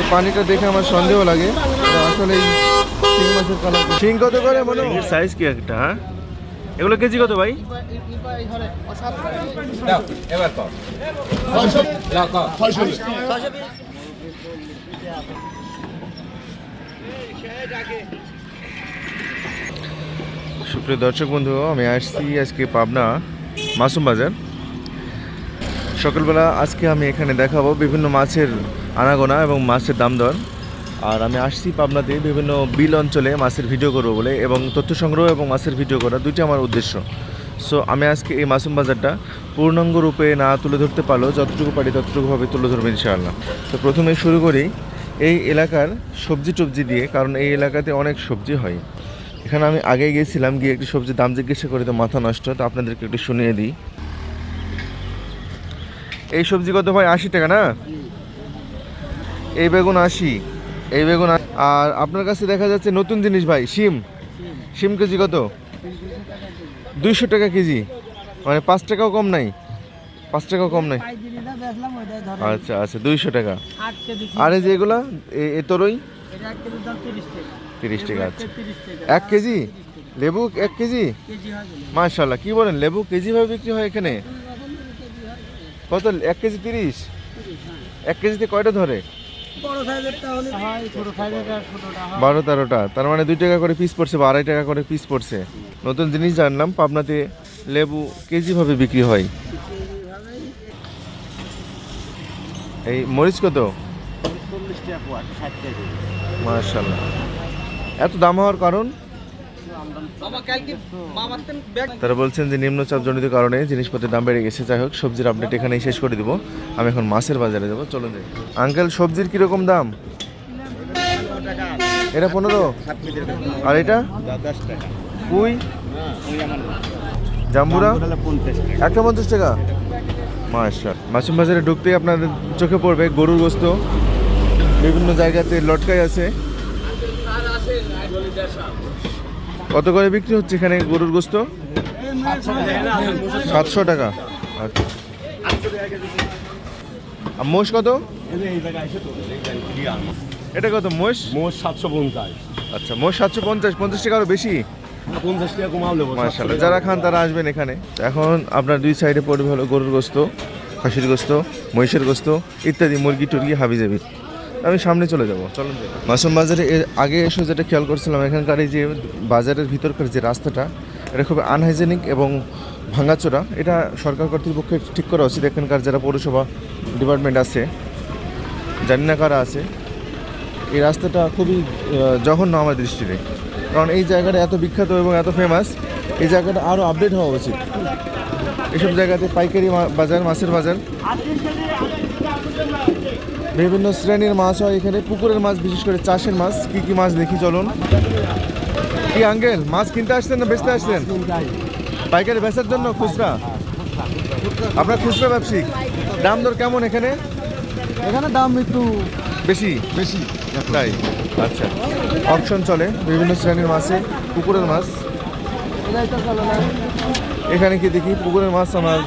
এই পানিটা দেখে আমার সন্দেহ লাগে আসলে এই শিং মাছের কালার শিং কত করে মনে সাইজ কি একটা হ্যাঁ? এগুলো কেজি কত ভাই? এবার কর না কর সুপ্রিয় দর্শক বন্ধু আমি আসছি আজকে পাবনা মাসুম বাজার। সকালবেলা আজকে আমি এখানে দেখাবো বিভিন্ন মাছের আনাগোনা এবং মাছের দাম দর আর আমি আসছি পাবনাতে বিভিন্ন বিল অঞ্চলে মাছের ভিডিও করব বলে এবং তথ্য সংগ্রহ এবং মাছের ভিডিও করা দুইটি আমার উদ্দেশ্য। সো আমি আজকে এই মাসুম বাজারটা পূর্ণাঙ্গ রূপে না তুলে ধরতে পারলেও যতটুকু পারি ততটুকুভাবে তুলে ধরবো ইনশাআল্লাহ। তো প্রথমে শুরু করি এই এলাকার সবজি টবজি দিয়ে, কারণ এই এলাকাতে অনেক সবজি হয়। এখানে আমি আগে গিয়েছিলাম, গিয়ে একটি সবজির দাম জিজ্ঞাসা করে তো মাথা নষ্ট, তো আপনাদেরকে একটু শুনিয়ে দিই। এই সবজি কত ভাই? আশি টাকা না? এই বেগুন আশি। এই বেগুন আর আপনার কাছে দেখা যাচ্ছে নতুন জিনিস ভাই শিম। শিম কেজি কত? দুইশো টাকা কেজি। মানে পাঁচ টাকাও কম নাই। পাঁচ টাকাও কম নাই। আচ্ছা আচ্ছা দুইশো টাকা। আর এই যে এগুলা এ- তরই? তিরিশ টাকা। আচ্ছা। এক কেজি লেবু এক কেজি? হয় কি বলেন লেবু কেজি ভাবে বিক্রি হয় এখানে? কত এক কেজি তিরিশ? এক কেজিতে কয়টা ধরে? বড় সাইজেরটা হলে হয় ছোট সাইজেরটা ছোটটা হয়। বারো তেরোটা। তার মানে দুই টাকা করে পিস পড়ছে বা আড়াই টাকা করে পিস পড়ছে। নতুন জিনিস জানলাম পাবনাতে লেবু কেজি ভাবে বিক্রি হয়। এই মরিচ কত? মাশাল্লাহ এত দাম হওয়ার কারণ? তারা বলছেন যে নিম্নচাপ জনিত কারণে জিনিসপত্রের দাম বেড়ে গেছে। যাই হোক, সবজির আপডেট এখানেই শেষ করে দিব। আমি এখন মাছের বাজারে যাব। চলো যাই। আঙ্কেল, সবজির কীরকম দাম? এটা পনেরো? আর এটা? কুই জাম্বুরা? একটা পঞ্চাশ টাকা। মাশাল মাসুম বাজারে ঢুকতেই আপনাদের চোখে পড়বে, গরুর গোস্ত। বিভিন্ন জায়গাতে লটকাই আছে। কত করে বিক্রি হচ্ছে এখানে গরুর গোস্ত? সাতশো টাকা। আচ্ছা। আর মোষ কত? এটা কত মোষ? মোষ সাতশো পঞ্চাশ। আচ্ছা মোষ সাতশো পঞ্চাশ পঞ্চাশ টাকা আরও বেশি পঞ্চাশ টাকা যারা খান তারা আসবেন এখানে। এখন আপনার দুই সাইডে পড়বে হলো গরুর গোস্ত খাসির গোস্ত মহিষের গোস্ত ইত্যাদি মুরগি টুরগি হাবি যাবি আমি সামনে চলে যাব। চলুন। মাসুম বাজারে এর আগে এসে যেটা খেয়াল করছিলাম এখানকার এই যে বাজারের ভিতরকার যে রাস্তাটা এটা খুব আনহাইজেনিক এবং ভাঙাচোরা। এটা সরকার কর্তৃপক্ষে ঠিক করা উচিত। এখানকার যারা পৌরসভা ডিপার্টমেন্ট আছে জানি না কারা আছে এই রাস্তাটা খুবই জঘন্য আমার দৃষ্টিতে। কারণ এই জায়গাটা এত বিখ্যাত এবং এত ফেমাস এই জায়গাটা আরও আপডেট হওয়া উচিত। এসব জায়গাতে পাইকারি বাজার মাছের বাজার। বিভিন্ন শ্রেণির মাছ হয় এখানে। পুকুরের মাছ বিশেষ করে চাষের মাছ। কি কি মাছ দেখি চলুন। কি আঙ্কেল মাছ কিনতে আসছেন না বেচতে আসছেন? পাইকারি বেচার জন্য খুচরা? আপনার খুচরা ব্যবসায়িক? দাম দর কেমন এখানে? এখানে দাম একটু বেশি? বেশি। তাই? আচ্ছা। অপশন চলে বিভিন্ন শ্রেণির মাছে পুকুরের মাছ। এখানে কি দেখি? পুকুরের মাছ আমার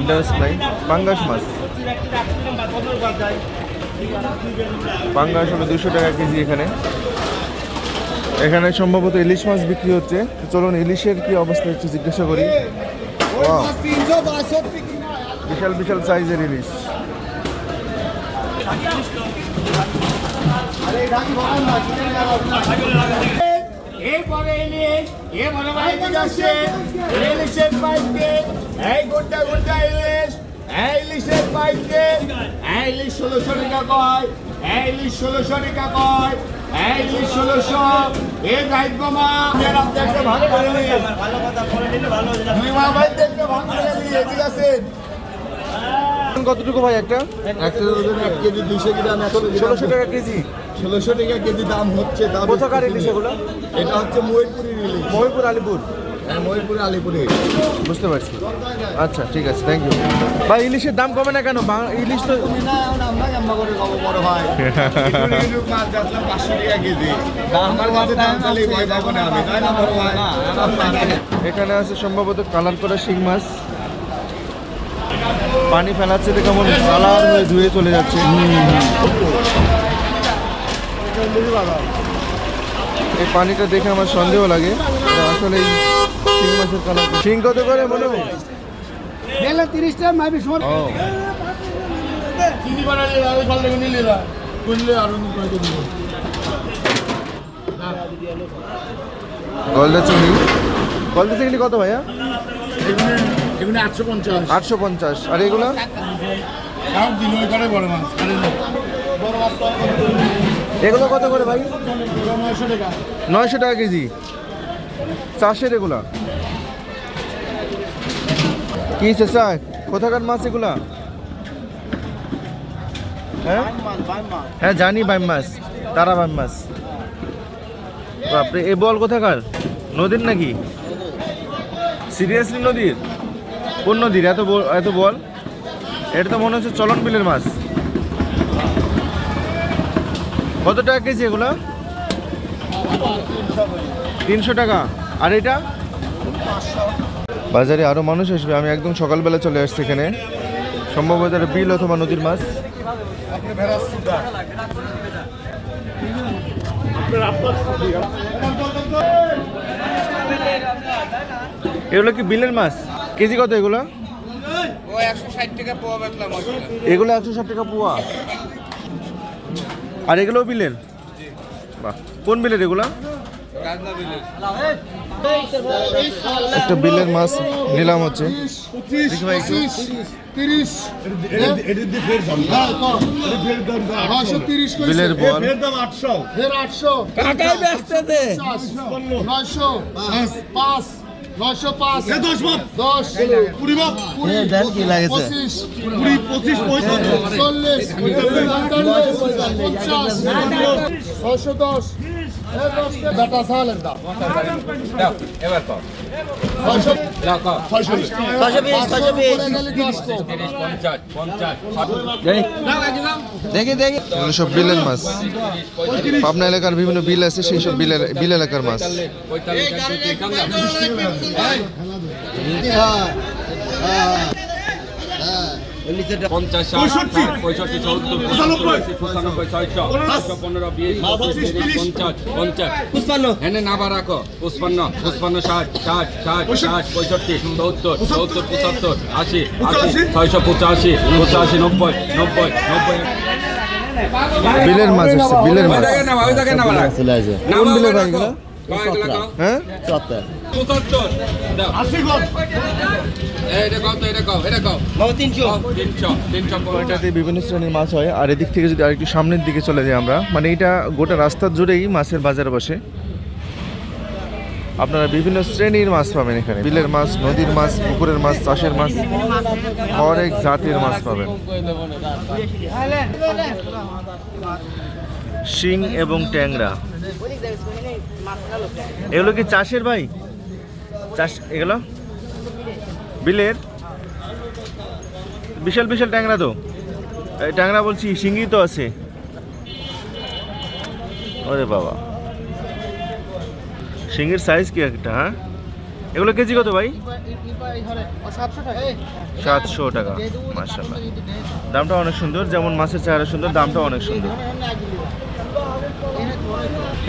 ইন্টারেস্ট নাই। পাঙ্গাস মাছ। পাঙ্গাস হলো দুশো টাকা কেজি এখানে। এখানে সম্ভবত ইলিশ মাছ বিক্রি হচ্ছে। চলুন, ইলিশের কি অবস্থা একটু জিজ্ঞাসা করি। বিশাল বিশাল সাইজের ইলিশ। এই গোটা গোটা ইলিশ ইলিশের পাইকে ইলিশ ষোলোশো টাকা কয় ইলিশ ষোলোশো টাকা কয় ইলিশ ষোলোশো। এ দায়িত্ব মা আপনি একটা ভালো করে নিয়ে। দুই মা ভাই একটা করে নিয়ে ঠিক আছে? কতটুকু ভাই একটা? একটা ওজন এক কেজি দুশো গ্রাম একশো ষোলোশো টাকা কেজি? ষোলোশো টাকা কেজি দাম হচ্ছে দাম কোথাকার ইলিশ এগুলো? এটা হচ্ছে ময়ূরপুরের ইলিশ মহিপুর আলিপুরে। বুঝতে পারছি। আচ্ছা ঠিক আছে থ্যাংক ইউ ভাই ইলিশের দাম কমে না কেন? বাং- ইলিশ তো এখানে আছে সম্ভবত কালার করা শিং মাছ। পানি ফেলাচ্ছে তো কেমন কালার হয়ে ধুয়ে চলে যাচ্ছে। এই পানিটা দেখে আমার সন্দেহ লাগে। আসলে শিং মাছের কালার শিং কত করে মনে দেখলে তিরিশটা মাইবি সময় ও। চিনি বানালে আমি ফল দেখে নিলে না বুঝলে আরও করে দেবো গলদা চিংড়ি। গলদা চিংড়ি কত ভাইয়া? এগুলো আটশো পঞ্চাশ। আটশো পঞ্চাশ আর এগুলো? বড় মাছ এগুলো কত করে ভাই? নয়শো টাকা কেজি। চাষের এগুলা? কি চেষা কোথাকার মাছ এগুলা? হ্যাঁ? হ্যাঁ জানি বাইম মাছ, তারা বাইম মাছ। বাপরে এ বল কোথাকার? নদীর নাকি? সিরিয়াসলি নদীর? কোন নদীর? এত এত বল? এটা তো মনে হচ্ছে চলন বিলের মাছ। কত টাকা কেজি এগুলা? তিনশো টাকা। আর এটা? বাজারে আরও মানুষ আসবে। আমি একদম সকালবেলা চলে আসছি এখানে। সম্ভবত এটা বিল অথবা নদীর মাছ। এগুলো কি বিলের মাছ? কেজি কত এগুলো? এগুলো একশো ষাট টাকা পোয়া। আর এগুলো বিলের? বাহ। কোন বিলের এগুলা? একটা বিলের মাছ নিলাম হচ্ছে। বিলের বল। নয়শো পাঁচ দশ দশ। কুড়ি কুড়ি? পঁচিশ কুড়ি পঁচিশ পঁয়ষট্টি চল্লিশ পঁয়তাল্লিশ পঞ্চাশ ছয়শো দশ। সব বিলের মাছ। পাবনা এলাকার বিভিন্ন বিল আছে সেই সব বিল বিল এলাকার মাছ। পঞ্চাশ পঁয়ষট্টি। সত্তর পঁচানব্বই। পঁচানব্বই ছয়শো ছয়শো পনেরো বিশ পঞ্চাশ পঞ্চাশ। পুষ্পান্ন। এনে নাবা রাখো। পুষ্পান্ন পুষ্পান্ন ষাট ষাট ষাট ষাট পঁয়ষট্টি সত্তর সত্তর পঁচাত্তর আশি আশি ছয়শো পঁচাশি পঁচাশি নব্বই নব্বই নব্বই। বিলের মাছ আসছে বিলের মাছ। চলে আসে কোন বিলের হ্যাঁ? চত্বর পঁচাত্তর এটাতে বিভিন্ন শ্রেণির মাছ হয়। আর এদিক থেকে যদি আরেকটু সামনের দিকে চলে যাই আমরা মানে এটা গোটা রাস্তার জুড়েই মাছের বাজার বসে। আপনারা বিভিন্ন শ্রেণির মাছ পাবেন এখানে। বিলের মাছ নদীর মাছ পুকুরের মাছ চাষের মাছ অনেক জাতির মাছ পাবেন। শিং এবং ট্যাংরা। এগুলো কি চাষের ভাই? চাষ এগুলো? বিলের? বিশাল বিশাল ট্যাংরা তো। ট্যাংরা বলছি, শিঙ্গি তো আছে। ওরে বাবা। শিঙ্গির সাইজ কি একটা হ্যাঁ? এগুলো কেজি কত ভাই? সাতশো টাকা মার্শাল্লাহ দামটা অনেক সুন্দর, যেমন মাছের চেহারা সুন্দর দামটা অনেক সুন্দর।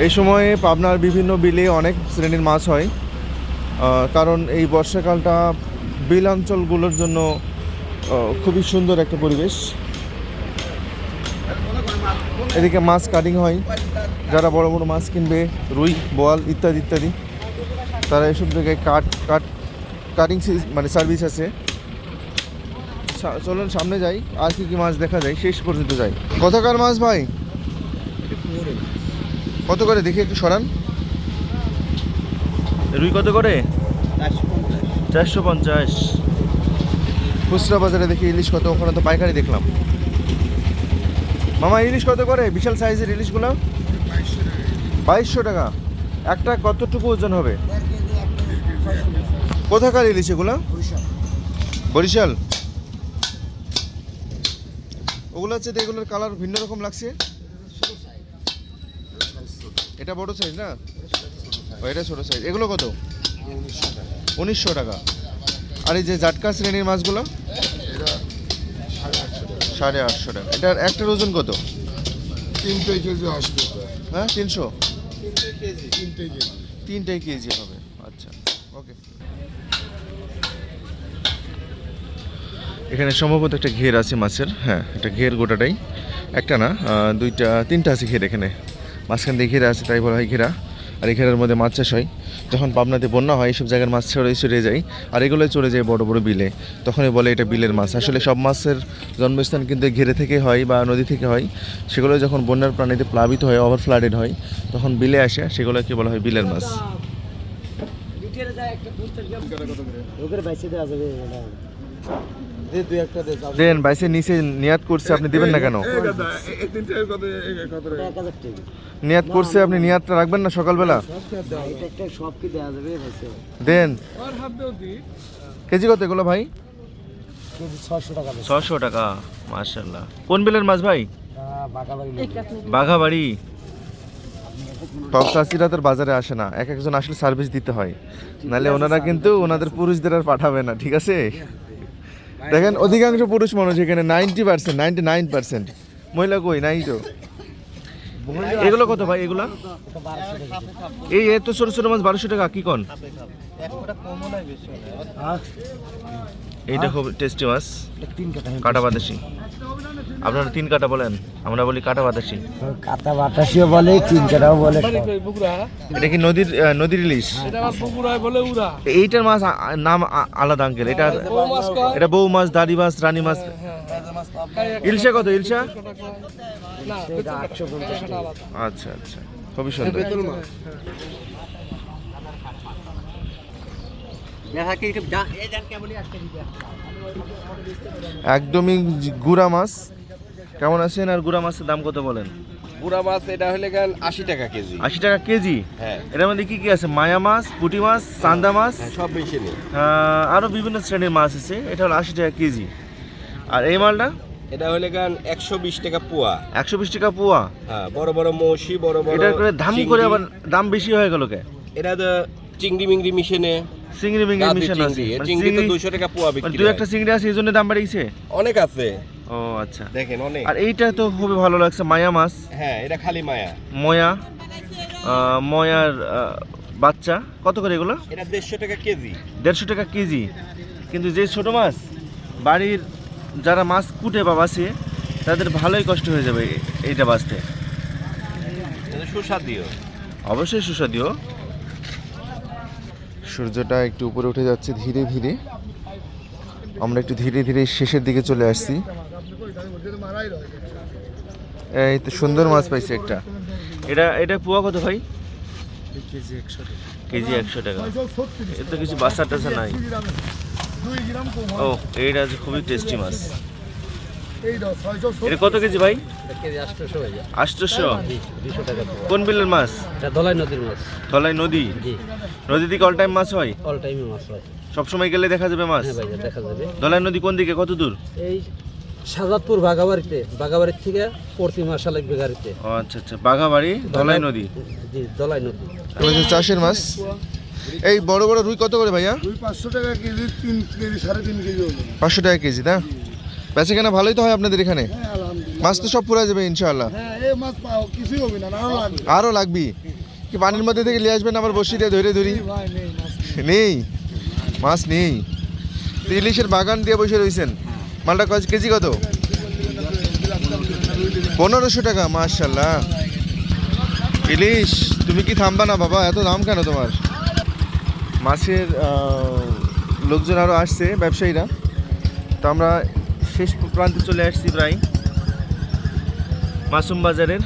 এই সময়ে পাবনার বিভিন্ন বিলে অনেক শ্রেণির মাছ হয়। কারণ এই বর্ষাকালটা বিল অঞ্চলগুলোর জন্য খুবই সুন্দর একটা পরিবেশ। এদিকে মাছ কাটিং হয়। যারা বড় বড় মাছ কিনবে রুই বোয়াল ইত্যাদি ইত্যাদি তারা এসব জায়গায় কাট কাট কাটিং মানে সার্ভিস আছে। চলুন সামনে যাই আর কি কি মাছ দেখা যায় শেষ পর্যন্ত যাই। কতকার মাছ ভাই? কত করে দেখি একটু সরান। রুই কত করে? চারশো পঞ্চাশ। খুচরা বাজারে দেখি ইলিশ কত? ওখানে তো পাইকারি দেখলাম। মামা, ইলিশ কত করে? বিশাল সাইজের ইলিশগুলো? বাইশশো টাকা। একটা কতটুকু ওজন হবে? কোথাকার ইলিশ এগুলো? বরিশাল। ওগুলো হচ্ছে এগুলোর কালার ভিন্ন রকম লাগছে। এটা বড় সাইজ না? এটা ছোট সাইজ এগুলো কত? উনিশশো টাকা। আর এই যে জাটকা শ্রেণির মাছগুলো? সাড়ে আটশো টাকা। এটার একটার ওজন কত? তিনটে কেজি আসবে হ্যাঁ তিনশো? তিনটে কেজি তিনটাই কেজি। হবে। আচ্ছা ওকে। এখানে সম্ভবত একটা ঘের আছে মাছের। হ্যাঁ একটা ঘের গোটাটাই। একটা না দুইটা তিনটা আছে ঘের এখানে। মাঝখান দিয়ে ঘেরা আছে তাই বলা হয় ঘেরা। আর ঘেরার মধ্যে মাছ চাষ হয়। যখন পাবনাতে বন্যা হয় এইসব জায়গার মাছ ছড়িয়ে ছড়িয়ে যায় আর এগুলোই চলে যায় বড় বড় বিলে। তখনই বলে এটা বিলের মাছ। আসলে সব মাছের জন্মস্থান কিন্তু ঘেরে থেকে হয় বা নদী থেকে হয়। সেগুলো যখন বন্যার প্রাণীতে প্লাবিত হয় ওভার ফ্লাডেড হয়, তখন বিলে আসে। সেগুলোকে বলা হয় বিলের মাছ। দেন বাইসে নিচে নিয়াত করছে। আপনি দিবেন না কেন? নিয়াত করছে আপনি নিয়াতটা রাখবেন না সকালবেলা? দেন। কেজি কত এগুলো ভাই? ছশো টাকা মার্শাল্লাহ কোন বিলের মাছ ভাই? বাঘাবাড়ি। টপ চাষিরা তোর বাজারে আসে না এক একজন আসলে সার্ভিস দিতে হয়। নাহলে ওনারা কিন্তু ওনাদের পুরুষদের আর পাঠাবে না ঠিক আছে? দেখেন অধিকাংশ পুরুষ মানুষ এখানে ninety percent ninety nine percent মহিলা কই? নাই তো। এগুলো কত ভাই এগুলা? এই এত ছোট ছোট মাছ বারোশো টাকা কি কন? এইটা খুব টেস্টি মাছ কাটা বাতাসি। আপনারা তিন কাটা বলেন আমরা বলি কাটা বাতাসি। কাটা বাতাসিও বলে তিন কাটাও বলে। এটা কি নদীর নদীর ইলিশ? এইটার মাছ আ- আ- নাম আলাদা আঙ্কেল এটা এটা বউ মাছ দাড়ি মাছ রানী মাছ। ইলশা কত ইলশা? সেটা আটশো পঞ্চাশ টাকা আচ্ছা আচ্ছা। খুবই সুন্দর। একদমই গুড়া মাছ। কেমন আছেন আর গুড়া মাছের দাম কত বলেন? বুড়া মাছ এটা হলে গেল আশি টাকা কেজি। আশি টাকা কেজি? হ্যাঁ। এটার মধ্যে কি কি আছে? মায়া মাছ পুঁটি মাছ চান্দা মাছ? সব বেশি নেই আহ, আরও বিভিন্ন শ্রেণির মাছ আছে। এটা হলো আশি টাকা কেজি। আর এই মালটা? এটা হলে গান একশো বিশ টাকা পোয়া। একশো বিশ টাকা পোয়া? হ্যাঁ বড় বড় মৌসি বড় বড় এটার করে দাম করে আবার দাম বেশি হয়ে গেল কে? এটা তো চিংড়ি মিংড়ি মিশনে। চিংড়ি মিংড়ি মিশন আছে। চিংড়ি মানে তো চিংড়ি- দুশো টাকা পোয়া মানে বিক্রি দুই একটা চিংড়ি আছে এই জন্য দাম বাড়িয়েছে? অনেক আছে। ও আচ্ছা। দেখেন অনেক। আর এইটা তো খুবই ভালো লাগছে মায়া মাছ। হ্যাঁ এটা খালি মায়া। ময়া। ময়ার বাচ্চা। কত করে এগুলো? এটা দেড়শো টাকা কেজি। দেড়শো টাকা কেজি। কিন্তু যে ছোট মাছ বাড়ির যারা মাছ কুটে বা বাসে তাদের ভালোই কষ্ট হয়ে যাবে এইটা বাঁচতে। এটা সুস্বাদু অবশ্যই সুস্বাদু সূর্যটা একটু উপরে উঠে যাচ্ছে ধীরে ধীরে। আমরা একটু ধীরে ধীরে শেষের দিকে চলে আসছি। এই তো সুন্দর মাছ পাইছি একটা। এটা এটা পোয়া কত ভাই? কেজি একশো টাকা। কেজি একশো টাকা। এর তো কিছু বাসা টাসা নাই। ও এইটা আছে খুবই টেস্টি মাছ। এটা কত কেজি ভাই? কেজি আটশোশো হয়ে কোন বিলের মাছ? দলাই নদীর মাছ। ধলাই নদী? জি। নদী থেকে অল টাইম মাছ হয়? অল টাইমে মাছ হয়। সবসময় গেলে দেখা যাবে মাছ? হ্যাঁ ভাই দেখা যাবে। ধলাই নদী কোন দিকে? কত দূর? এই সাজাদপুর বাগাবাড়িতে বাগাবাড়ির থেকে প্রতি মাসা লাগবে গাড়িতে ও আচ্ছা আচ্ছা। বাঘাবাড়ি ধলাই নদী? জি দলাই নদী। চাষের মাছ। এই বড় বড় রুই কত করে ভাইয়া? পাঁচশো টাকা কেজি তিন কেজি সাড়ে তিন কেজি পাঁচশো টাকা কেজি না? বেচা কেনা ভালোই তো হয় আপনাদের এখানে? হ্যাঁ মাছ তো সব পুরা যাবে ইনশাআল্লাহ। হ্যাঁ আরও লাগবি? কি পানির মধ্যে থেকে নিয়ে আসবেন আবার বসি দিয়ে ধরে ধরি? নেই মাছ নেই। তো ইলিশের বাগান দিয়ে বসে রয়েছেন মালটা কত কেজি কত? পনেরোশো টাকা মার্শাল্লাহ ইলিশ তুমি কি থামবা না বাবা? এত দাম কেন তোমার? মাছের লোকজন আরও আসছে, ব্যবসায়ীরা। তো আমরা শেষ প্রান্তে চলে আসছি প্রায়। মাসুম বাজারের।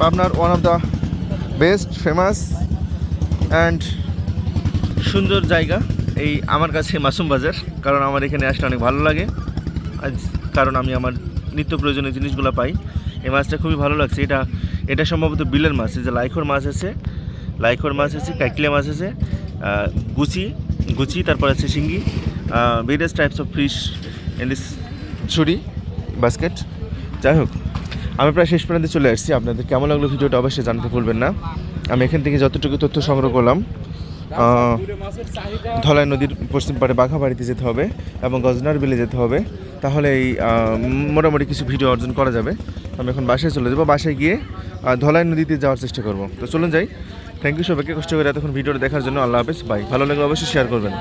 পাবনার one of the best famous and সুন্দর জায়গা এই আমার কাছে মাসুম বাজার, কারণ আমার এখানে আসলে অনেক ভালো লাগে। আজ কারণ আমি আমার নিত্য প্রয়োজনীয় জিনিসগুলো পাই। এই মাছটা খুবই ভালো লাগছে। এটা এটা সম্ভবত বিলের মাছ যে লাইখোর মাছ আছে, লাইখোর মাছ আছে কাইকলিয়া মাছ আছে। গুচি গুচি, তারপর আছে শিঙ্গি various types of fish in this ছুরি বাস্কেট যাই হোক, আমি প্রায় শেষ পর্যন্ত চলে আসছি। আপনাদের কেমন লাগল ভিডিওটা অবশ্যই জানতে ভুলবেন না। আমি এখান থেকে যতটুকু তথ্য সংগ্রহ করলাম ধলাই নদীর পশ্চিম পাড়ে বাঘাবাড়িতে যেতে হবে এবং গজনার বিলে যেতে হবে। তাহলে এই মোটামুটি কিছু ভিডিও অর্জন করা যাবে। আমি এখন বাসায় চলে যাব। বাসায় গিয়ে ধলাই নদীতে যাওয়ার চেষ্টা করব। তো চলুন যাই। থ্যাংক ইউ সবাইকে কষ্ট করে এতক্ষণ ভিডিওটা দেখার জন্য আল্লাহ হাফেজ। বাই ভালো লাগলে অবশ্যই শেয়ার করবেন।